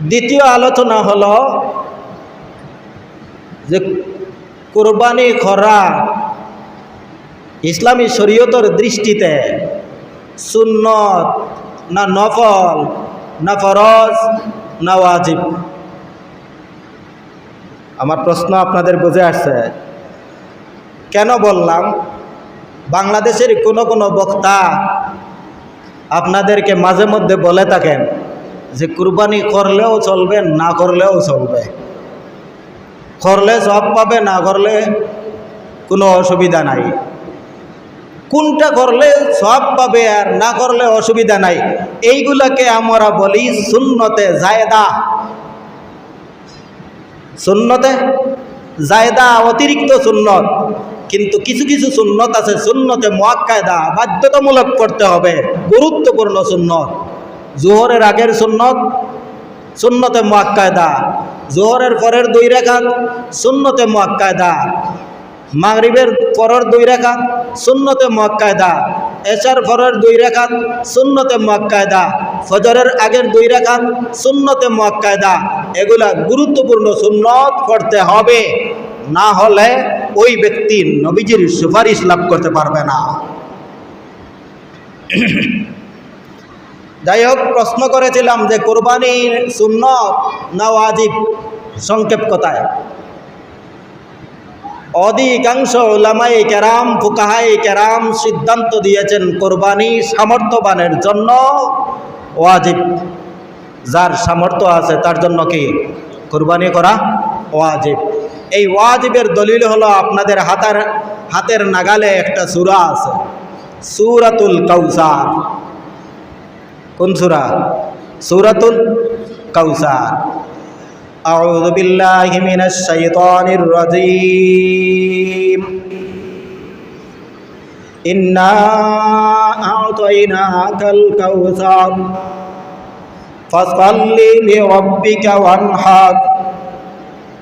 দ্বিতীয় আলোচনা হলো যে কোরবানি করা ইসলামী শরীয়তর দৃষ্টিতে সুন্নত না নফল, না ফরজ, না ওয়াজিব? আমার প্রশ্ন আপনাদের বুঝে আসছে। কেন বললাম? বাংলাদেশের কোনো কোনো বক্তা আপনাদেরকে মাঝে মধ্যে বলে থাকেন যে কুরবানি করলেও চলবে, না করলেও চলবে। করলে সব পাবে, না করলে কোনো অসুবিধা নাই। কোনটা করলে সব পাবে আর না করলে অসুবিধা নাই, এইগুলাকে আমরা বলি সুন্নতে জায়দা। সুন্নতে জায়দা অতিরিক্ত সুন্নত, কিন্তু কিছু কিছু সুন্নত আছে, সুন্নতে মোয়াক্কায়দা বাধ্যতামূলক করতে হবে, গুরুত্বপূর্ণ সুন্নত। জোহরের আগের সুন্নত, সুন্নতে মোয়াক্কায়দা। জোহরের পরের দুই রেখাত, সুন্নতে মোয়াক্কায়দা। মাগরিবের পরের দুই রেখাত, সুন্নতে মোয়াক্কায়দা। এশার পরের দুই রেখাত, সুন্নতে মোয়াক্কায়দা। ফজরের আগের দুই রেখাত, সুন্নতে মোয়াক্কায়দা। এগুলা গুরুত্বপূর্ণ সুন্নত করতে হবে। না হলে ওই ব্যক্তি নবীজির সুপারিশ লাভ করতে পারবে না। যাই হোক প্রশ্ন করেছিলাম যে কোরবানির শূন্য না ওয়াজিব? সংক্ষেপ কথায়। অধিকাংশ ওলামাই কেরাম ফুকাহাই কেরাম সিদ্ধান্ত দিয়েছেন কোরবানি সামর্থ্যবানের জন্য ওয়াজিব। যার সামর্থ্য আছে, তার জন্য কি? কোরবানি করা ওয়াজিব। এই ওয়াজিবের দলিল হলো আপনাদের হাতার, হাতের নাগালে একটা সুরা আছে। সুরাতুল কৌসার কোন সুরা সুরাতুল কৌসার أعوذ بالله من الشيطان الرجيم إنا أعطيناك الكوثر فصل لربك وانحر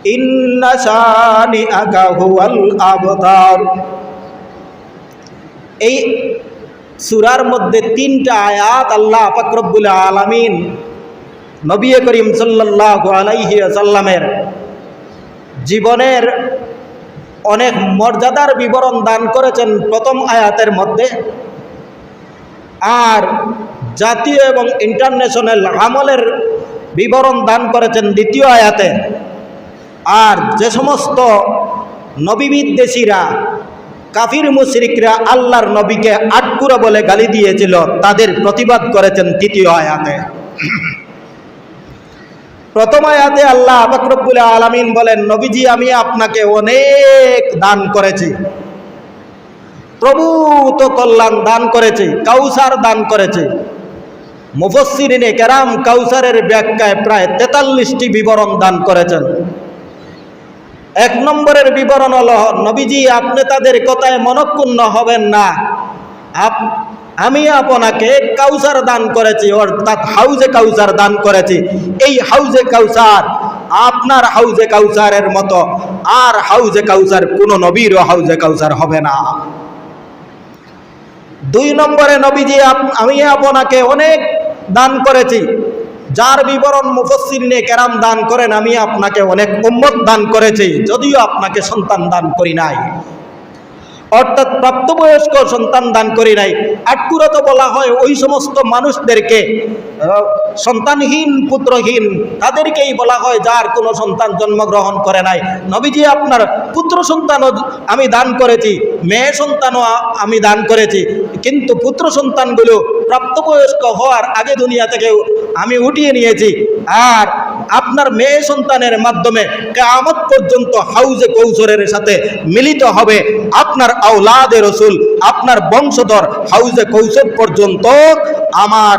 إن شانئك هو الأبتر এই সুরার মধ্যে তিনটা আয়াত আল্লাহ ফাকরবুল আলমিন নবী করিম সাল্লাহ আলাইহি জীবনের অনেক মর্যাদার বিবরণ দান করেছেন প্রথম আয়াতের মধ্যে। আর জাতীয় এবং ইন্টারন্যাশনাল আমলের বিবরণ দান করেছেন দ্বিতীয় আয়াতে। আর যে সমস্ত নবীবিদ্বেষীরা কাফির মুশরিকরা আল্লাহর নবীকে আটকুরা বলে গালি দিয়েছিল, তাদের প্রতিবাদ করেছেন তৃতীয় আয়াতে। প্রথম আয়াতে আল্লাহ আবাকরবুল আলমিন বলেন, নবীজি, আমি আপনাকে অনেক দান করেছি। প্রভু তো কল্যাণ দান করেছে, কাউসার দান করেছে। মুফসিরিনে কেরাম কাউসারের ব্যাখ্যায় প্রায় তেতাল্লিশটি বিবরণ দান করেছেন। এক নম্বরের বিবরণ হল, নবীজি, আপনি তাদের কথায় মনক্ষুণ্ণ হবেন না। আপ আমি আপনাকে কাউসার দান করেছি, অর্থাৎ হাউজে কাউসার দান করেছি। এই হাউজে কাউসার আপনার হাউজে কাউসারের মতো, আর হাউজে কাউসার কোনো নবীরও হাউজে কাউসার হবে না। দুই নম্বরে নবীজি আমি আপনাকে অনেক দান করেছি। যার বিবরণ মুফসিনে কেরাম দান করেন, আমি আপনাকে অনেক উম্মত দান করেছি, যদিও আপনাকে সন্তান দান করি নাই। অর্থাৎ প্রাপ্তবয়স্ক সন্তান দান করি নাই। আটকুরত বলা হয়, ওই সমস্ত মানুষদেরকে সন্তানহীন, পুত্রহীন, তাদেরকেই বলা হয় যার কোনো সন্তান জন্মগ্রহণ করে নাই। নবীজি আপনার পুত্র সন্তানও আমি দান করেছি, মেয়ে সন্তানও আমি দান করেছি। কিন্তু পুত্র সন্তানগুলো প্রাপ্তবয়স্ক হওয়ার আগে দুনিয়া থেকে আমি উঠিয়ে নিয়েছি। আর আপনার মেয়ে সন্তানের মাধ্যমে কামত পর্যন্ত হাউজে কৌশলের সাথে মিলিত হবে আপনার আউলাদে রসুল। আপনার বংশধর হাউজে কৌশল পর্যন্ত, আমার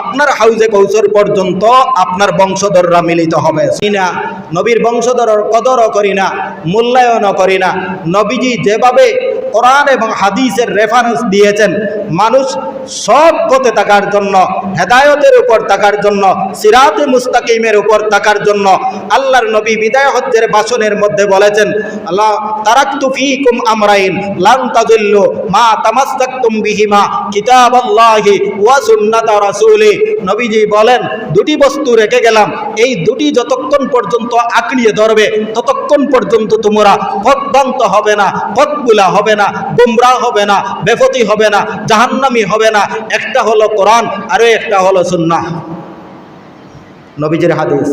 আপনার হাউজে কৌশল পর্যন্ত আপনার বংশধররা মিলিত হবে। না, নবীর বংশধর কদরও করি না মূল্যায়নও করি না। নবীজি যেভাবে কোরআন এবং হাদিসের রেফারেন্স দিয়েছেন, মানুষ সব পথে থাকার জন্য, হেদায়তের উপর থাকার জন্য, সিরাতে মুস্তাকিমের উপর থাকার জন্য আল্লাহর নবী বিদায় হজ্জের ভাষণের মধ্যে বলেছেন, আল্লাহ তারাক্তু ফিকুম আমরাইন, লান তাযিল্লু মা তামাস্তাকতুম বিহিমা কিতাবাল্লাহি ওয়া সুন্নাতা রাসূলি। নবীজি বলেন, দুটি বস্তু রেখে গেলাম। এই দুটি যতক্ষণ পর্যন্ত আঁকড়িয়ে ধরবে, ততক্ষণ পর্যন্ত তোমরা পথভ্রান্ত হবে না পথগুলা হবে না, গুমরা হবে না, বেফতি হবে না, জাহান্নামি হবে না। একটা হলো কোরআন, আরও একটা হলো সুন্নাহ। নবীজির হাদিস।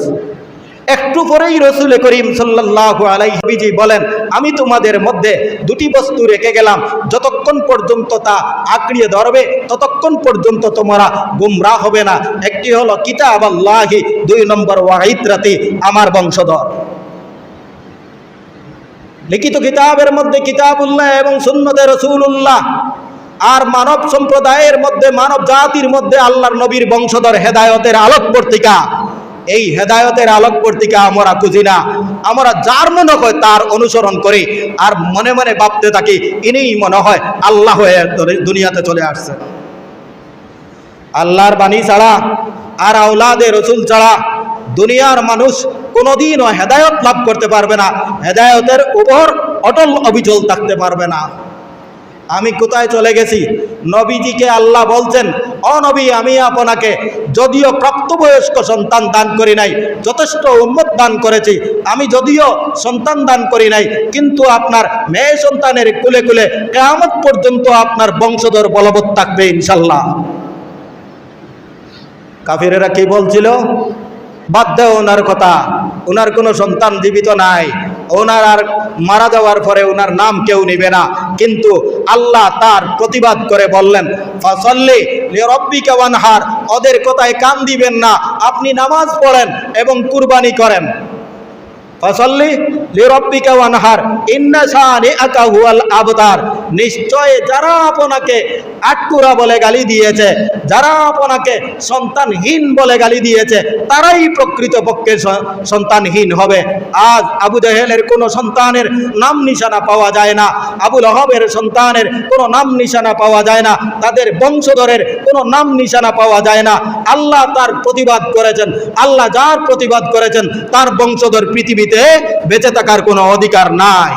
একটু পরেই রসুল করিম সাল্লাল্লাহু আলাইহি বলেন, আমি তোমাদের মধ্যে দুটি বস্তু রেখে গেলাম। যতক্ষণ পর্যন্ত তা আঁকড়িয়ে ধরবে, ততক্ষণ পর্যন্ত তোমরা গুমরা হবে না। একটি হলো কিতাব আল্লাহি, দুই নম্বর ওয়াহিদরাতি আমার বংশধর। লিখিত কিতাবের মধ্যে কিতাবুল্লাহ এবং সুন্নতে রসুল্লাহ আর মানব সম্প্রদায়ের মধ্যে, মানব জাতির মধ্যে আল্লাহর নবীর বংশধর হেদায়তের আলোক পত্রিকা এই হেদায়তের আলোক পত্রিকা আমরা খুঁজি না। আমরা যার মনে হয় তার অনুসরণ করি আর মনে মনে ভাবতে থাকি, ইনিই মনে হয় আল্লাহ হয়ে দুনিয়াতে চলে আসছে। আল্লাহর বাণী ছাড়া আর আওলাদে রসুল ছাড়া দুনিয়ার মানুষ কোনোদিনও হেদায়ত লাভ করতে পারবে না। হেদায়তের উপর অটল অবিচল থাকতে পারবে না। আমি কোথায় চলে গেছি? নবীজিকে আল্লাহ বলছেন অনবী আমি আপনাকে যদিও প্রাপ্তবয়স্ক সন্তান দান করি নাই, যথেষ্ট উন্মত দান করেছি, আমি যদিও সন্তান দান করি নাই, কিন্তু আপনার মেয়ে সন্তানের কুলে কুলে কেয়ামত পর্যন্ত আপনার বংশধর বলবৎ থাকবে ইনশাল্লাহ কাফিরেরা কি বলছিল? বাদ দেও ওনার কথা, ওনার কোনো সন্তান জীবিত নাই ওনার আর মারা যাওয়ার পরে ওনার নাম কেউ নিবে না। কিন্তু আল্লাহ তার প্রতিবাদ করে বললেন, ফসল্লি রব্বিকা ওয়ানহার, ওদের কথায় কান দিবেন না। আপনি নামাজ পড়েন এবং কুরবানি করেন। ফসল্লি লিরব্বিকা ওয়ানহার, ইন্না আকাহুয়াল হুয়াল আবতার। নিশ্চয় যারা আপনাকে আটকুরা বলে গালি দিয়েছে, যারা আপনাকে সন্তানহীন বলে গালি দিয়েছে, তারাই প্রকৃতপক্ষে সন্তানহীন হবে। আজ আবু জাহেলের কোনো সন্তানের নাম নিশানা পাওয়া যায় না আবুল আহবের সন্তানের কোনো নাম নিশানা পাওয়া যায় না, তাদের বংশধরের কোনো নাম নিশানা পাওয়া যায় না। আল্লাহ তার প্রতিবাদ করেছেন, আল্লাহ যার প্রতিবাদ করেছেন, তার বংশধর পৃথিবীতে বেঁচে থাকার কোনো অধিকার নাই।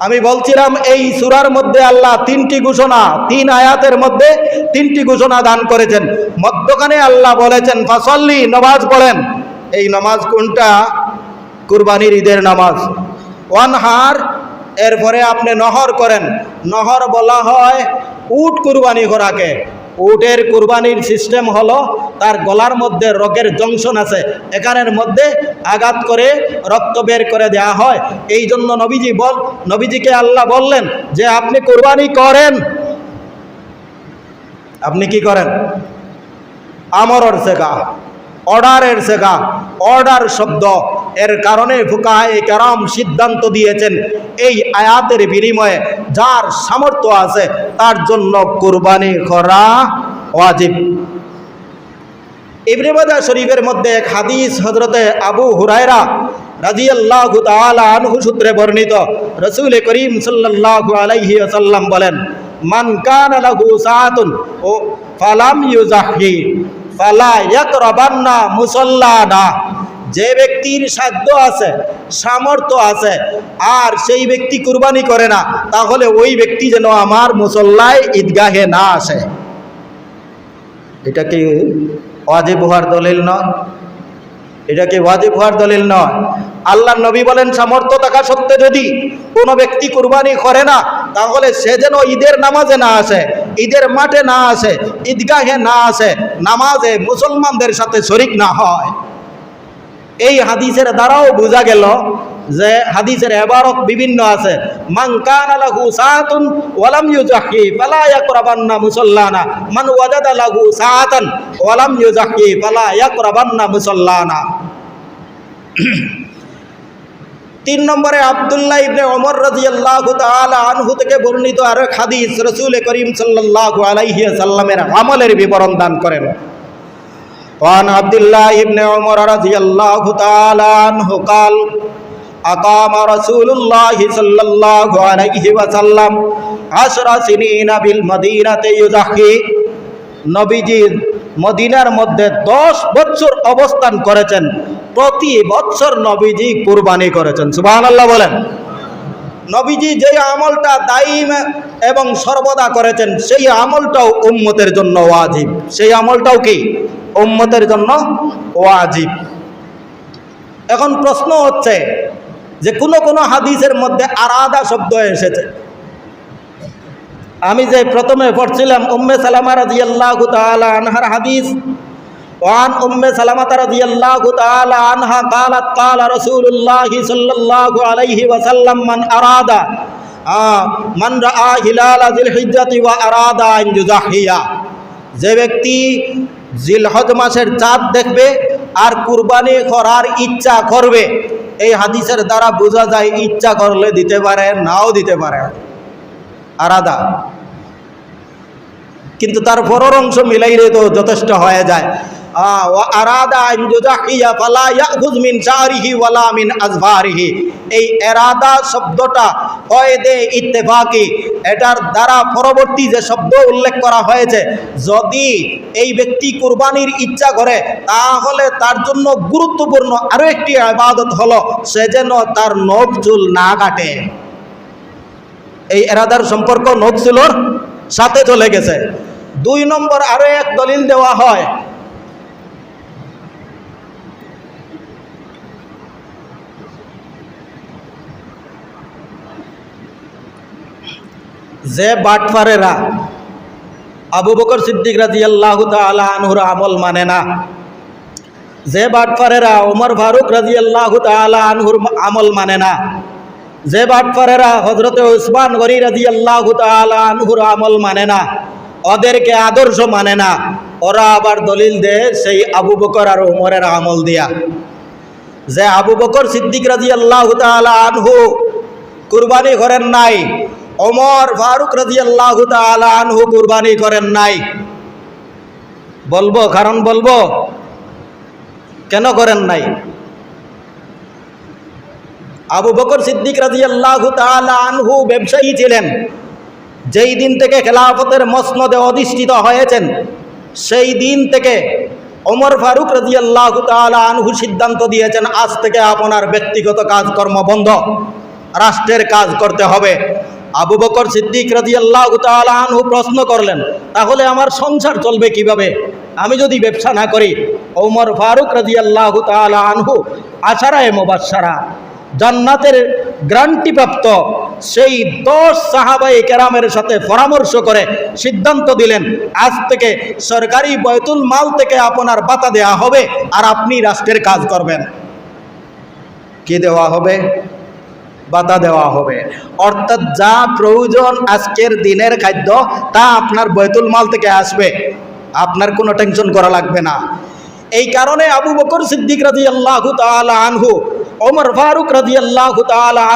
আমি বলছিলাম, এই সুরার মধ্যে আল্লাহ তিনটি ঘোষণা, তিন আয়াতের মধ্যে তিনটি ঘোষণা দান করেছেন। মধ্যখানে আল্লাহ বলেছেন, ফাসল্লি, নমাজ পড়েন। এই নমাজ কোনটা? কুরবানির ঈদের নামাজ। ওয়ান হার এরপরে আপনি নহর করেন। নহর বলা হয় উট কুরবানি করাকে উটের কুরবানির সিস্টেম হলো তার গলার মধ্যে রগের জংশন আছে। এখানের মধ্যে আঘাত করে রক্ত বের করে দেয়া হয়। এই জন্য নবীজি বল, নবীজিকে আল্লাহ বললেন যে, আপনি কুরবানি করেন। আপনি কি করেন? আমর অর্থে শেখা অর্ডারের জায়গা, অর্ডার শব্দ। এর কারণে ফুকায় কারাম সিদ্ধান্ত দিয়েছেন এই আয়াতের বিনিময়ে যার সামর্থ্য আছে তার জন্য কুরবানি করা ওয়াজিব। মাজাহ শরীফের মধ্যে এক হাদিস হজরতে আবু হুরায়রা রাদিয়াল্লাহু তাআলা আনহু সূত্রে বর্ণিত। রাসূল করিম সাল্লাল্লাহু আলাইহি ওয়াসাল্লাম বলেন, মান কানা লাহু সাআতুন ও ফালাম ইউজাহি ফালা মুসল্লা না যে ব্যক্তির সাধ্য আছে, সামর্থ্য আছে, আর সেই ব্যক্তি কুরবানি করে না, তাহলে ওই ব্যক্তি যেন আমার মুসল্লায় ঈদগাহে না আসে। এটা কি হওয়ার দলিল নয়? এটা কি ওয়াজিব হওয়ার দলিল নয়? আল্লাহ নবী বলেন, সামর্থ্য থাকা সত্ত্বে যদি কোনো ব্যক্তি কুরবানি করে না, তাহলে সে যেন ঈদের নামাজে না আসে, ঈদের মাঠে না আসে, ঈদগাহে না আসে, নামাজে মুসলমানদের সাথে শরিক না হয়। এই হাদিসের দ্বারাও বোঝা গেল যে হাদিসের এবারত বিভিন্ন আছে মান কানা লাহু সাআতুন ওয়ালাম ইউজাহি ফালা ইয়াকরাবান্না মুসাল্লানা মান ওয়াজাদা লাহু সাআতান ওয়ালাম ইউজাহি ফালা ইয়াকরাবান্না মুসাল্লানা তিন নম্বরে আব্দুল্লাহ ইবনে ওমর রাদিয়াল্লাহু তাআলা আনহু থেকে বর্ণিত আরেক হাদিস রাসূল করিম সাল্লাল্লাহু আলাইহি সাল্লামের আমলের বিবরণ দান করেন وعن عبد الله بن عمر رضي الله تعالى عنه قال أقام رسول الله صلى الله عليه وسلم عشر سنين بالمدينة يزحي নবীজি মদিনার মধ্যে দশ বছর অবস্থান করেছেন প্রতি বছর নবীজি কুরবানি করেছেন সুবহানাল্লাহ বলেন নবীজি যে আমলটা দাইম এবং সর্বদা করেছেন সেই আমলটাও উম্মতের জন্য ওয়াজিব সেই আমলটাও কি উম্মতের জন্য ওয়াজিব এখন প্রশ্ন হচ্ছে যে কোনো কোনো হাদিসের মধ্যে আলাদা শব্দ এসেছে আমি যে প্রথমে পড়ছিলাম উম্মে সালামা রাদিয়াল্লাহু তাআলা আনহার হাদিস وعن أم سلمة رضي الله تعالى عنها قالت قال رسول الله صلى الله عليه وسلم من أراد آه من رأى هلال ذي الحجة وأراد أن يضحي যে ব্যক্তি জিলহজ মাসের চাঁদ দেখবে আর কুরবানি করার ইচ্ছা করবে এই হাদিসের দ্বারা বোঝা যায় ইচ্ছা করলে দিতে পারে, নাও দিতে পারে। আরাদা কিন্তু তার পরের অংশ মিলাইলে তো যথেষ্ট হয়ে যায়। এই এরাদা শব্দটা হয় দে ইত্তেফাকি। এটার দ্বারা পরবর্তী যে শব্দ উল্লেখ করা হয়েছে, যদি এই ব্যক্তি কুরবানির ইচ্ছা করে, তাহলে তার জন্য গুরুত্বপূর্ণ আরও একটি আবাদত হলো, সে যেন তার নখ চুল না কাটে। এই এরাদার সম্পর্ক নখ চুলোর সাথে চলে গেছে। দুই নম্বর আরও এক দলিল দেওয়া হয় যে বাটফারেরা আবু বকর সিদ্দিক রাজি আল্লাহ আনহুর আমল মানে না, যে বাটফারেরা ওমর ফারুক রাজি আল্লাহ আনহুর আমল মানে না, যে বাটফারেরা হজরতে উসমান গরি রাজি আল্লাহ আনহুর আমল মানে না, ওদেরকে আদর্শ মানে না, ওরা আবার দলিল দেয় সেই আবু বকর আর উমরের আমল দিয়া। যে আবু বকর সিদ্দিক রাজি আল্লাহ আনহু কুরবানি করেন নাই ওমর ফারুক রাজি আল্লাহ আনহু কুরবানি করেন নাই। বলব, কারণ বলব, কেন করেন নাই? আবু বকর সিদ্দিক রাজি আল্লাহ আনহু ব্যবসায়ী ছিলেন, যেই দিন থেকে খেলাফতের মসনদে অধিষ্ঠিত হয়েছেন, সেই দিন থেকে ওমর ফারুক রাজি আল্লাহ আনহু সিদ্ধান্ত দিয়েছেন, আজ থেকে আপনার ব্যক্তিগত কাজকর্ম বন্ধ, রাষ্ট্রের কাজ করতে হবে। আবু বকর সিদ্দিক রাজি আল্লাহ আনহু প্রশ্ন করলেন, তাহলে আমার সংসার চলবে কীভাবে? আমি যদি ব্যবসা না করি? ওমর ফারুক রাজি আল্লাহ আনহু, আশারায় মোবাসারা জান্নাতের গ্রান্টিপ্রাপ্ত সেই দশ সাহাবাই কেরামের সাথে পরামর্শ করে সিদ্ধান্ত দিলেন, আজ থেকে সরকারি বয়তুল মাল থেকে আপনার বাতা দেয়া হবে আর আপনি রাষ্ট্রের কাজ করবেন। কি দেওয়া হবে? বাতা দেওয়া হবে। অর্থাৎ যা প্রয়োজন আজকের দিনের খাদ্য, তা আপনার বৈতুল মাল থেকে আসবে। আপনার কোনো টেনশন করা লাগবে না। এই কারণে আবু বকর সিদ্দিক রাজি আল্লাহ আনহু ওমর ফারুক রাজি আল্লাহ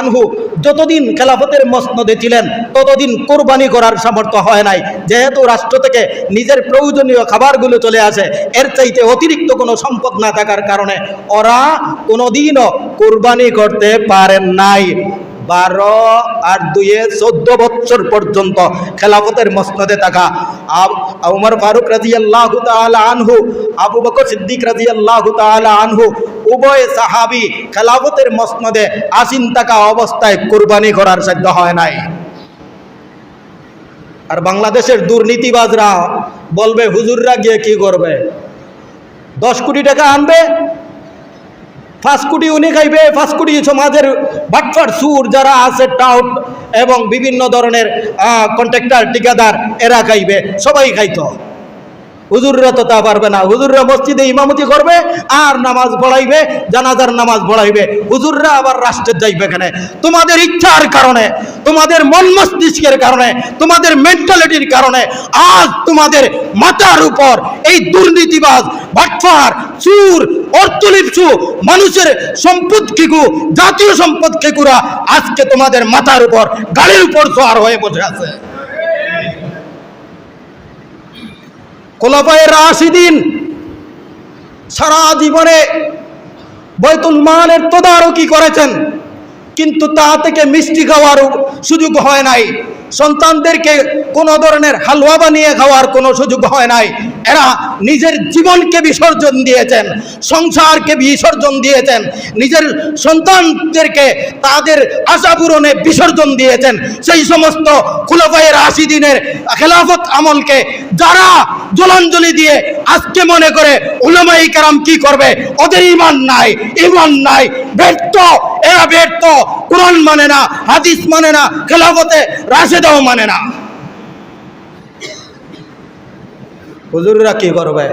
আনহু যতদিন খেলাফতের মসনদে ছিলেন, ততদিন কোরবানি করার সামর্থ্য হয় নাই। যেহেতু রাষ্ট্র থেকে নিজের প্রয়োজনীয় খাবারগুলো চলে আসে, এর চাইতে অতিরিক্ত কোনো সম্পদ না থাকার কারণে ওরা কোনোদিনও কোরবানি করতে পারেন নাই। বারো আর দুয়ে চোদ্দ বছর পর্যন্ত খেলাফতের মসনদে থাকা উমর ফারুক রাজি আল্লাহ আনহু, আবু বকর সিদ্দিক রাজি আল্লাহ আনহু উভয় সাহাবি খেলাফতের মসনদে আসীন থাকা অবস্থায় কোরবানি করার সাধ্য হয় নাই। আর বাংলাদেশের দুর্নীতিবাজরা বলবে, হুজুররা গিয়ে কি করবে? দশ কোটি টাকা আনবে, পাঁচ কোটি উনি খাইবে, পাঁচ কোটি সমাজের বাটফার সুর যারা আছে, টাউট এবং বিভিন্ন ধরনের কন্ট্রাক্টর, ঠিকাদার, এরা খাইবে, সবাই খাইতো। হুজুররা তো তা পারবে না। হুজুররা মসজিদে ইমামতি করবে আর নামাজ পড়াইবে, জানাজার নামাজ পড়াইবে। হুজুররা আবার রাষ্ট্রের যাইবে এখানে তোমাদের ইচ্ছার কারণে, তোমাদের মন মস্তিষ্কের কারণে, তোমাদের মেন্টালিটির কারণে আজ তোমাদের মাথার উপর এই দুর্নীতিবাজ, বাটফার, চুর অর্থলিপসু মানুষের সম্পদ খেকু জাতীয় সম্পদ খেকুরা আজকে তোমাদের মাথার উপর, গাড়ির উপর সোয়ার হয়ে বসে আছে। খোলাফায়ের রাশিদিন সারা জীবনে বৈতুল মালের তদারকি করেছেন, কিন্তু তা থেকে মিষ্টি খাওয়ার সুযোগ হয় নাই। সন্তানদেরকে কোনো ধরনের হালুয়া বানিয়ে খাওয়ার কোনো সুযোগ হয় নাই। এরা নিজের জীবনকে বিসর্জন দিয়েছেন, সংসারকে বিসর্জন দিয়েছেন, নিজের সন্তানদেরকে তাদের আশা পূরণে বিসর্জন দিয়েছেন। সেই সমস্ত খুলফায়ের আশি দিনের খেলাফত আমলকে যারা জলাঞ্জলি দিয়ে আজকে মনে করে উলামাই কারাম কি করবে? ওদের ইমান নাই ইমান নাই, ব্যর্থ। এরা ব্যর্থ। কোরআন মানে না, হাদিস মানে না, খেলাফতে রাশেদাও মানে না। হুজুররা কি করবে?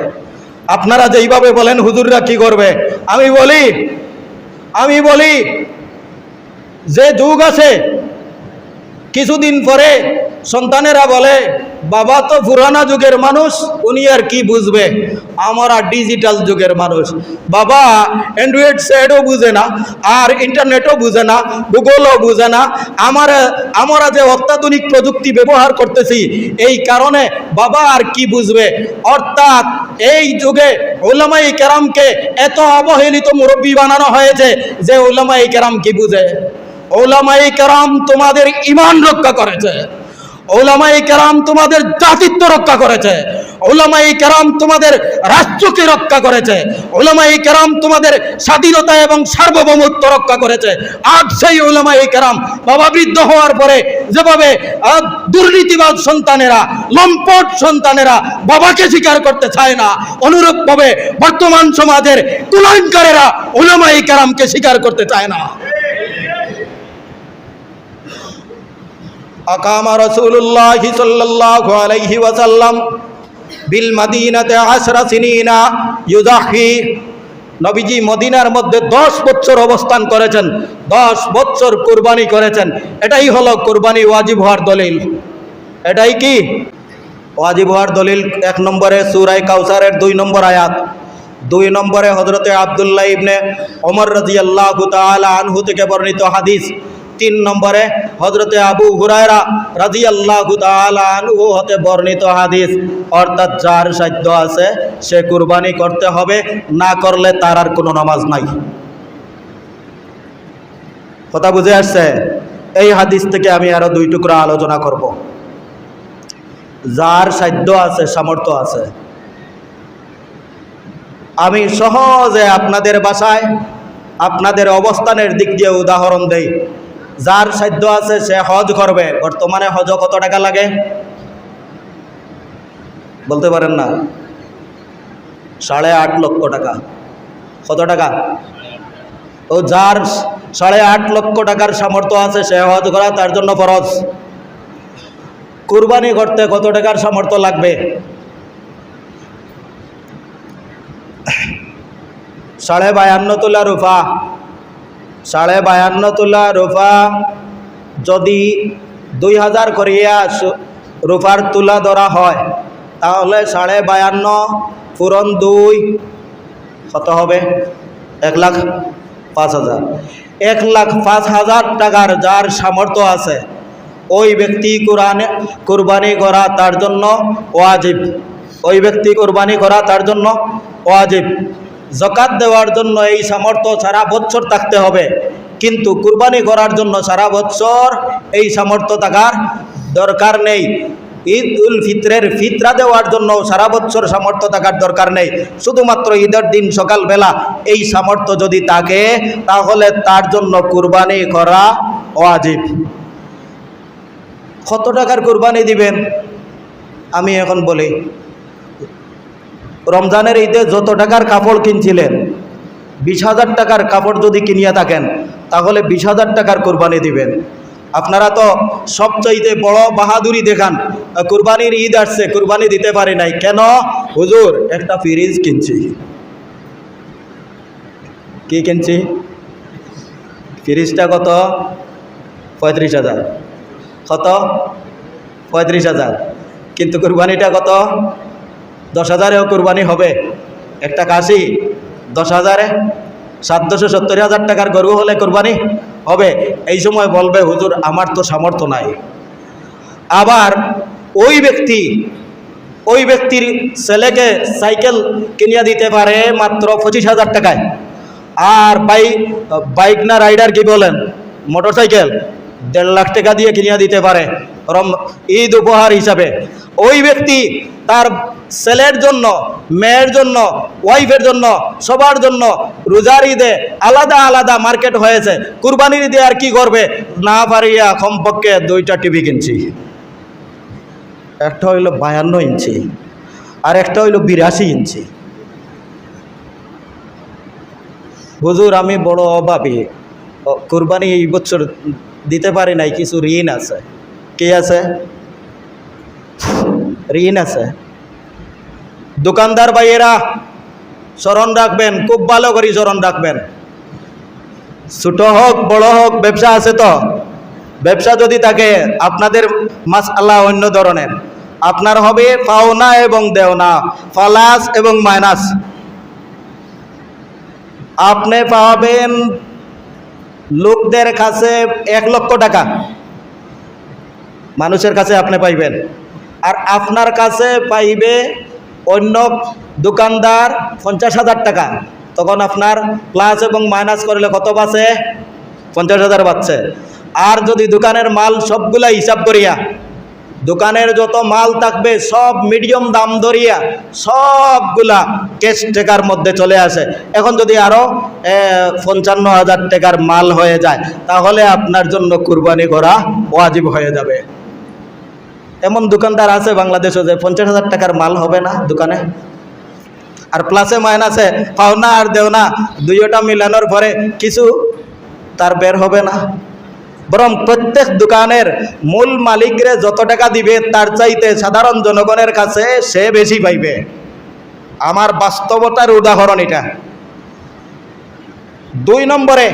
আপনারা যেইভাবে বলেন হুজুররা কি করবে? আমি বলি আমি বলি, যে যুগ আছে, কিছুদিন পরে সন্তানেরা বলে বাবা তো পুরানা যুগের মানুষ, উনি আর কি বুঝবে? আমরা ডিজিটাল যুগের মানুষ। বাবা অ্যান্ড্রয়েড সেটও বুঝে না, আর ইন্টারনেটও বুঝে না গুগলও বুঝে না। আমার, আমরা যে অত্যাধুনিক প্রযুক্তি ব্যবহার করতেছি, এই কারণে বাবা আর কি বুঝবে? অর্থাৎ এই যুগে ওলামাই কেরামকে এত অবহেলিত মুরব্বী বানানো হয়েছে যে ওলামাই কেরাম কি বুঝে? ওলামাই কেরাম তোমাদের ইমান রক্ষা করেছে। ওলামাই কেরাম তোমাদের জাতিত্ব রক্ষা করেছে। ওলামাই কেরাম তোমাদের রাষ্ট্রকে রক্ষা করেছে। ওলামাই কেরাম তোমাদের স্বাধীনতা এবং সার্বভৌমত্ব রক্ষা করেছে। আজ সেই ওলামাই কেরাম বাবা বৃদ্ধ হওয়ার পরে যেভাবে দুর্নীতিবাদ সন্তানেরা, লম্পট সন্তানেরা বাবাকে স্বীকার করতে চায় না, অনুরূপভাবে বর্তমান সমাজের কুলাঙ্কারেরা ওলামাই কেরামকে স্বীকার করতে চায় না। أقام رسول الله صلى الله عليه وسلم بالمدينة عشر سنين يضحي নবীজি মদিনার মধ্যে দশ বছর অবস্থান করেছেন দশ বছর কুরবানি করেছেন এটাই হলো কুরবানি ওয়াজিব হওয়ার দলিল এটাই কি ওয়াজিব হওয়ার দলিল এক নম্বরে সুরাই কাউসারের দুই নম্বর আয়াত দুই নম্বরে হজরতে আবদুল্লাহ ইবনে ওমর রাজি আল্লাহ আনহু থেকে বর্ণিত হাদিস তিন নম্বরে হজরতে আবু হুরায়রা রাজি আল্লাহ হতে বর্ণিত হাদিস। অর্থাৎ যার সাধ্য আছে সে কুরবানি করতে হবে, না করলে তার আর কোনো নামাজ নাই। কথা বুঝে আসছে? এই হাদিস থেকে আমি আরও দুই টুকরা আলোচনা করব। যার সাধ্য আছে, সামর্থ্য আছে। আমি সহজে আপনাদের বাসায়, আপনাদের অবস্থানের দিক দিয়ে উদাহরণ দেই। যার সাধ্য আছে সে হজ করবে। বর্তমানে হজ কত টাকা লাগে? বলতে পারেন না। সাড়ে আট লক্ষ টাকা। কত টাকা? ও যার সাড়ে আট লক্ষ টাকার সামর্থ্য আছে, সে হজ করা তার জন্য ফরজ। কুরবানি করতে কত টাকার সামর্থ্য লাগবে? সাড়ে বায়ান্ন তোলা রুফা। সাড়ে বায়ান্ন তোলা রুফা। যদি দুই হাজার করিয়া রুফার তুলা ধরা হয়, তাহলে সাড়ে বায়ান্ন পূরণ দুই। কত হবে? এক লাখ পাঁচ হাজার। এক লাখ পাঁচ হাজার টাকার যার সামর্থ্য আছে, ওই ব্যক্তি কোরআনে কোরবানি করা তার জন্য ওয়াজিব। ওই ব্যক্তি কোরবানি করা তার জন্য ওয়াজিব। জকাত দেওয়ার জন্য এই সামর্থ্য সারা বছর থাকতে হবে। কিন্তু কুরবানি করার জন্য সারা বছর এই সামর্থ্য থাকার দরকার নেই। ঈদ উল ফিতরের ফিতরা দেওয়ার জন্য সারা বছর সামর্থ্য থাকার দরকার নেই। শুধুমাত্র ঈদের দিন সকালবেলা এই সামর্থ্য যদি থাকে, তাহলে তার জন্য কুরবানি করা ওয়াজিব। কত টাকার কুরবানি দিবেন? আমি এখন বলি রমজানের ঈদে যত টাকার কাপড় কিনছিলেন, বিশ হাজার টাকার কাপড় যদি কিনিয়া থাকেন, তাহলে বিশ হাজার টাকার কোরবানি দিবেন। আপনারা তো সবচাইতে বড় বাহাদুরি দেখান কুরবানির ঈদ আসছে, কুরবানি দিতে পারি নাই। কেন? হুজুর, একটা ফ্রিজ কিনছি। কি কিনছি? ফ্রিজটা কত? পঁয়ত্রিশ হাজার। কত? পঁয়ত্রিশ হাজার। কিন্তু কুরবানিটা কত? দশ হাজারেও কুরবানি হবে। একটা কাশি দশ হাজারে সাত সাতশো সত্তর হাজার টাকার গরু হলে কোরবানি হবে। এই সময় বলবে, হুজুর, আমার তো সামর্থ্য নাই। আবার ওই ব্যক্তি, ওই ব্যক্তির ছেলেকে সাইকেল কিনিয়া দিতে পারে মাত্র পঁচিশ হাজার টাকায়। আর বাই, বাইক না রাইডার কি বলেন? মোটর সাইকেল দেড় লাখ টাকা দিয়ে কিনিয়া দিতে পারে। রম, ঈদ উপহার হিসাবে। ওই ব্যক্তি তার ছেলের জন্য, মেয়ের জন্য ওয়াইফের জন্য, সবার জন্য রোজার ঈদে আলাদা আলাদা মার্কেট হয়েছে। কুরবানির ঈদে আর কি করবে? না পারিয়া কমপক্ষে দুইটা টিভি কিনছি। একটা হইল বায়ান্ন ইঞ্চি, আর একটা হইল বিরাশি ইঞ্চি। হুজুর, আমি বড় অভাবী। কুরবানি এই বছর দিতে পারি নাই, কিছু ঋণ আছে। কে আছে? ঋণ আছে। দোকানদার ভাইয়েরা স্মরণ রাখবেন, খুব ভালো করে স্মরণ রাখবেন। ছোট হোক, বড় হোক, ব্যবসা আছে তো? ব্যবসা যদি থাকে, আপনাদের মাস আল্লাহ অন্য ধরনের। আপনার হবে পাওনা এবং দেওনা ফালাস এবং মাইনাস। আপনি পাবেন লোকদের কাছে এক লক্ষ টাকা। মানুষের কাছে আপনি পাইবেন। আর আপনার কাছে পাইবে অন্য দোকানদার পঞ্চাশ হাজার টাকা। তখন আপনার প্লাস এবং মাইনাস করলে কত বাঁচে? পঞ্চাশ হাজার বাঁচছে আর যদি দোকানের মাল সবগুলা হিসাব করিয়া, দোকানের যত মাল থাকবে সব মিডিয়াম দাম ধরিয়া সবগুলা ক্যাশ টাকার মধ্যে চলে আসে। এখন যদি আরও পঞ্চান্ন হাজার টাকার মাল হয়ে যায়, তাহলে আপনার জন্য কুরবানি করা ওয়াজিব হয়ে যাবে। এমন দোকানদার আছে বাংলাদেশে যে পঞ্চাশ হাজার টাকার মাল হবে না দোকানে। আর প্লাসে মাইনাসে পাওনা আর দেওনা দুইটা মিলানোর পরে কিছু তার বের হবে না। বরং প্রত্যেক দোকানের মূল মালিকরে যত টাকা দিবে, তার চাইতে সাধারণ জনগণের কাছে সে বেশি পাইবে। আমার বাস্তবতার উদাহরণ এটা। দুই নম্বরে,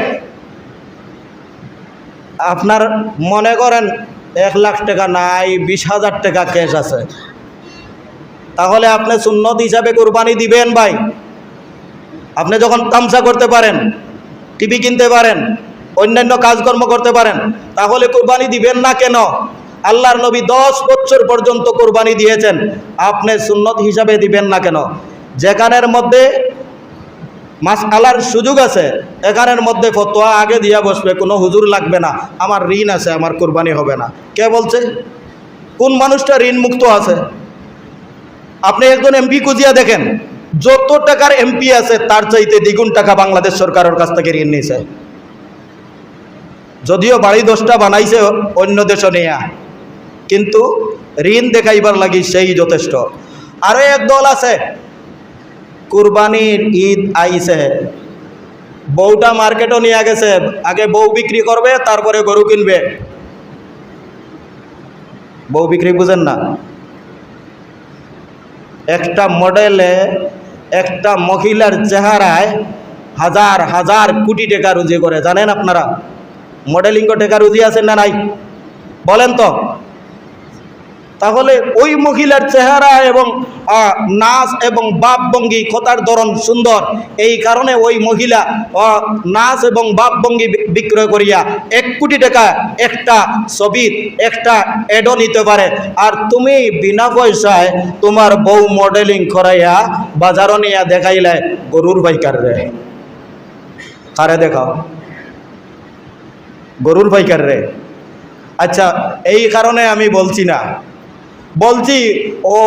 আপনার মনে করেন এক লাখ টাকা নাই, বিশ হাজার টাকা ক্যাশ আছে। তাহলে আপনি সুন্নত হিসাবে কোরবানি দিবেন ভাই। আপনি যখন তামসা করতে পারেন, টিভি কিনতে পারেন, অন্যান্য কাজকর্ম করতে পারেন, তাহলে কোরবানি দিবেন না কেন? আল্লাহর নবী দশ বছর পর্যন্ত কোরবানি দিয়েছেন। আপনি সুন্নত হিসাবে দিবেন না কেন? যেখানের মধ্যে মাস আলার সুযোগ আছে। এখানের মধ্যে ফতোয়া আগে দিয়া বসবে, কোনো হুজুর লাগবে না। আমার ঋণ আছে, আমার কোরবানি হবে না। কে বলছে? কোন মানুষটা ঋণ মুক্ত আছে? আপনি একজন এমপি কুজিয়া দেখেন। যত টাকার এমপি আছে, তার চাইতে দ্বিগুণ টাকা বাংলাদেশ সরকারের কাছ থেকে ঋণ নিয়েছে যদিও বাড়ি দশটা বানাইছে অন্য দেশ নেয়া, কিন্তু ঋণ দেখাইবার লাগি সেই যথেষ্ট। আরও এক দল আছে কুরবানির ঈদ আইছে। বউটা মার্কেটও নিয়ে গেছে। আগে বউ বিক্রি করবে, তারপরে গরু কিনবে। বউ বিক্রি বুঝেন না। একটা মডেলে একটা মহিলার চেহারায় হাজার হাজার কোটি টাকা রুজি করে। জানেন আপনারা মডেলিং টাকা রুজি আছেন না নাই? বলেন তো। তাহলে ওই মহিলার চেহারা এবং নাচ এবং বাপ ভঙ্গি কথার ধরন সুন্দর। এই কারণে ওই মহিলা নাচ এবং বাপ ভঙ্গি বিক্রয় করিয়া এক কোটি টাকা একটা ছবির একটা এডও নিতে পারে। আর তুমি বিনা পয়সায় তোমার বউ মডেলিং করাইয়া বাজারও নিয়া দেখাইলে গরুর বাইকার রে। কারে দেখাও? গরুর বাইকার রে। আচ্ছা এই কারণে আমি বলছি না। বলছি, ও,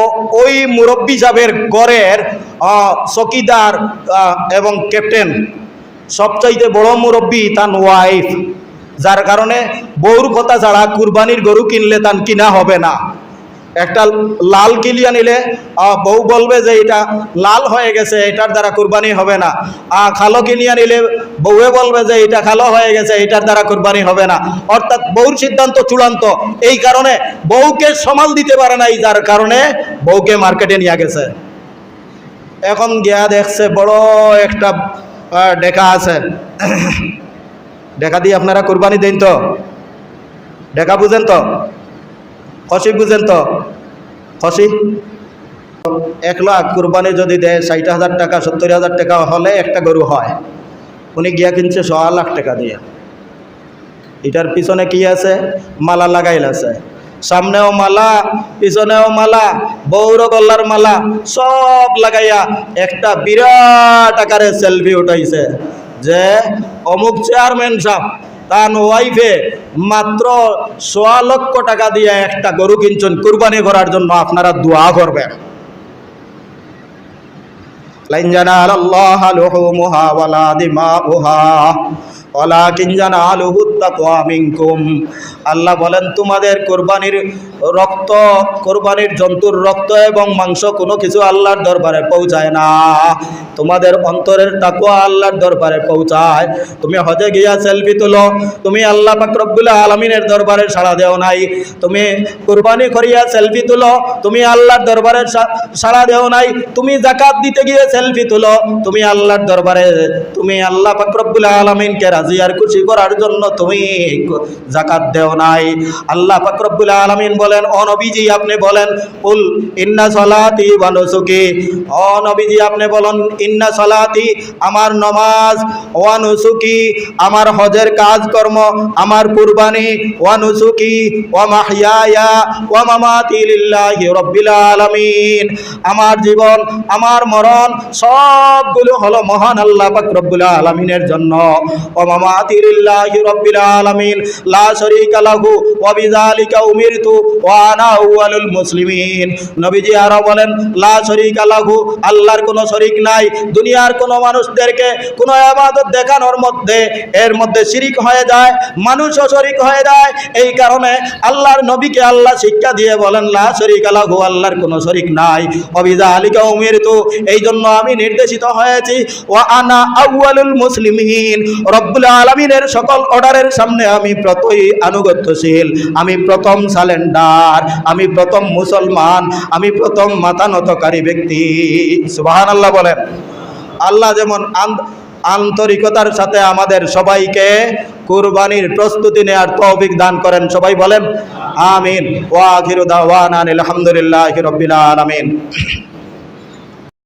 ওই মুরব্বী সাহেবের গড়ের চকিদার এবং ক্যাপ্টেন, সবচাইতে বড় মুরব্বী তান ওয়াইফ, যার কারণে বউর কথা ছাড়া কুরবানির গরু কিনলে তান কিনা হবে না। একটা লাল কিলিয়া নিলে বউ বলবে যে এটা লাল হয়ে গেছে, এটার দ্বারা কুরবানি হবে না। খালো কিনিয়া নিলে বউয়ে বলবে যে এটা খালো হয়ে গেছে, এটার দ্বারা কুরবানি হবে না। অর্থাৎ বউর সিদ্ধান্ত চূড়ান্ত। এই কারণে বউকে সমাল দিতে পারে নাই, যার কারণে বউকে মার্কেটে নিয়ে গেছে। এখন গিয়া দেখছে, বড় একটা ডেকা আছে। ডেকা দিয়ে আপনারা কুরবানি দেন তো? ডেকা বুঝেন তো? খসি বুঝেন তো? খসি এক লাখ কুরবানি যদি দেয়, ষাট হাজার টাকা, সত্তর হাজার টাকা হলে একটা গরু হয়। উনি গিয়া কিনছে ছ লাখ টাকা দিয়ে। এটার পিছনে কি আছে? মালা লাগাইল আছে। সামনেও মালা, পিছনেও মালা বৌর গল্লার মালা, সব লাগাইয়া একটা বিরাট আকারে সেলফি উঠাইছে যে, অমুক চেয়ারম্যান সাহেব তার ওয়াইফে মাত্র সোয়া লক্ষ টাকা দিয়ে একটা গরু কিনছেন, কুরবানি করার জন্য আপনারা দোয়া করবেন। আল্লাহ বলেন, তোমাদের কুরবানির রক্ত, কুরবানির জন্তুর রক্ত এবং মাংস, কোনো কিছু আল্লাহর দরবারে পৌঁছায় না। তোমাদের অন্তরের তাকওয়া আল্লাহর দরবারে পৌঁছায়। তুমি হজে গিয়া সেলফি তুলো। তুমি আল্লাহ পাক রব্বুল আলামিনের দরবারে সাড়া দেও নাই। তুমি কুরবানি করিয়া সেলফি তুলো। তুমি আল্লাহর দরবারে সাড়া দেও নাই। তুমি জাকাত দিতে গিয়ে সেলফি তুলো। তুমি আল্লাহর দরবারে, তুমি আল্লাহ পাক রব্বুল আলামিনকে রাজি আর খুশি করার জন্য তুমি জাকাত দেও নাই। আল্লাহ পাক রব্বুল আলামিন বলেন, ও নবীজি, আপনি বলেন উল ইন্না সলাতি ওয়া নুসুকি। ও আপনি বলেন, ইন্না সলাতি, আমার নমাজ ওয়া নুসুকি, আমার হজের কাজকর্ম, আমার কুরবানি ওয়া নুসুকি, ওয়া মাহইয়ায়া ওয়া মামাতি লিল্লাহি রাব্বিল আলামিন। আমার জীবন, আমার মরণ, সবগুলো হলো মহান আল্লাহ পাক রব্বুল আলামিনের জন্য। ওয়া মামাতি লিল্লাহি রাব্বিল আলামিন, লা শারীকা লাহু ওয়া বিযালিকা উমিরতু মুসলিমিন। নবীজি বলেন, লা আল্লাহর কোনো শরীক নাই। দুনিয়ার মানুষদেরকে দেখানোর মধ্যে এর মধ্যে শিরিক হয়ে যায়, মানুষও শরিক হয়ে যায়। এই কারণে আল্লাহর নবীকে আল্লাহ শিক্ষা দিয়ে বলেন, লা আল্লাহর কোনো শরিক নাই। অবিদা আলিকা উমিরতু এই জন্য আমি নির্দেশিত হয়েছি ওয়া আনা আউয়ালুল মুসলিমিন। রব্বুল আলামিনের সকল অর্ডারের সামনে আমি প্রতই আনুগত্যশীল। আমি প্রথম সালেন্ডার। আমি প্রথম মুসলমান, আমি প্রথম মাথা নতকারী ব্যক্তি। সুবহানাল্লাহ বলেন। আল্লাহ যেমন আন- আন্তরিকতার সাথে আমাদের সবাইকে কুরবানির প্রস্তুতি নেওয়ার তৌফিক দান করেন, সবাই বলেন, আমিন। ওয়া আখিরু দাওয়ানা আলহামদুলিল্লাহি রাব্বিল আলামিন।